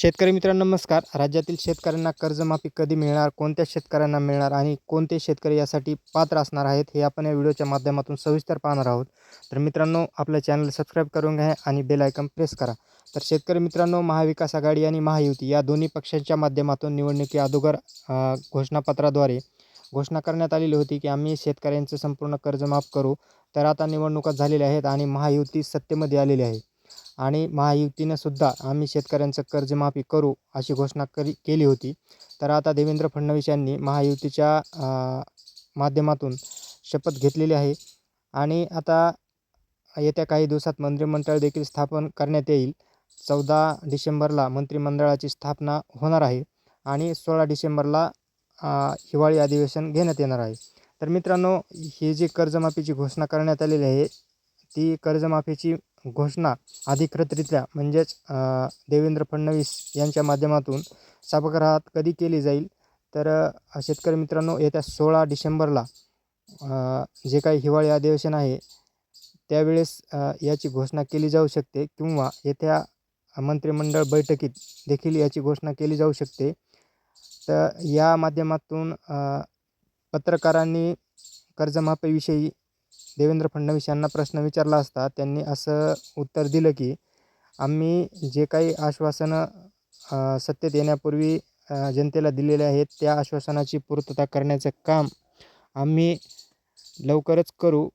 शेतकरी मित्रांनो नमस्कार. राज्यातील शेतकऱ्यांना कर्जमाफी कधी मिळणार कोणत्या शेतकऱ्यांना मिळणार आणि कोणते शेतकरी यासाठी पात्र असणार आहेत हे आपण या व्हिडिओच्या माध्यमातून सविस्तर पाहणार आहोत. तर मित्रांनो आपलं चॅनल सबस्क्राईब करून घ्या आणि बेल आयकन प्रेस करा. तर शेतकरी मित्रांनो महाविकास आघाडी आणि महायुती या दोन्ही पक्षांच्या माध्यमातून निवडणुकी अगोदर घोषणापत्राद्वारे घोषणा करण्यात आलेली होती की आम्ही शेतकऱ्यांचं संपूर्ण कर्ज माफ करू. तर आता निवडणुका झालेल्या आहेत आणि महायुती सत्तेमध्ये आलेली आहे. आणि महायुतीनं सुद्धा आम्ही शेतकऱ्यांचं कर्जमाफी करू अशी घोषणा करी केली होती. तर आता देवेंद्र फडणवीस यांनी महायुतीच्या माध्यमातून शपथ घेतलेली आहे. आणि आता येत्या काही दिवसात मंत्रिमंडळ देखील स्थापन करण्यात येईल. चौदा डिसेंबरला मंत्रिमंडळाची स्थापना होणार आहे. आणि सोळा डिसेंबरला हिवाळी अधिवेशन घेण्यात येणार आहे. तर मित्रांनो ही जी कर्जमाफीची घोषणा करण्यात आलेली आहे ती कर्जमाफीची घोषणा अधिकृतरित्या म्हणजेच देवेंद्र फडणवीस यांच्या माध्यमातून सभागृहात कधी केली जाईल? तर शेतकरी मित्रांनो येत्या सोळा डिसेंबरला जे काही हिवाळी अधिवेशन आहे त्यावेळेस याची घोषणा केली जाऊ शकते किंवा येत्या मंत्रिमंडळ बैठकीत देखील याची घोषणा केली जाऊ शकते. तर या माध्यमातून पत्रकारांनी कर्जमाफीविषयी देवेंद्र फडणवीस यांना प्रश्न विचारला असता त्यांनी असं उत्तर दिलं की आम्ही जे काही आश्वासनं सत्तेत येण्यापूर्वी जनतेला दिलेले आहेत त्या आश्वासनाची पूर्तता करण्याचं काम आम्ही लवकरच करू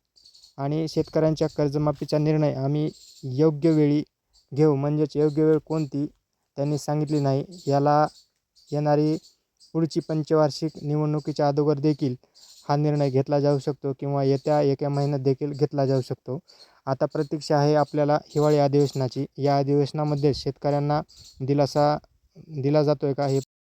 आणि शेतकऱ्यांच्या कर्जमाफीचा निर्णय आम्ही योग्य वेळी घेऊ. म्हणजेच योग्य वेळ कोणती त्यांनी सांगितली नाही. याला येणारी पुढची पंचवार्षिक निवडणुकीच्या अगोदर देखील हा निर्णय घेतला जाऊ शकतो किंवा येत्या एका महिन्यात देखील घेतला जाऊ शकतो. आता प्रतीक्षा आहे आपल्याला हिवाळी अधिवेशनाची. या अधिवेशनामध्ये शेतकऱ्यांना दिलासा दिला जातो आहे का हे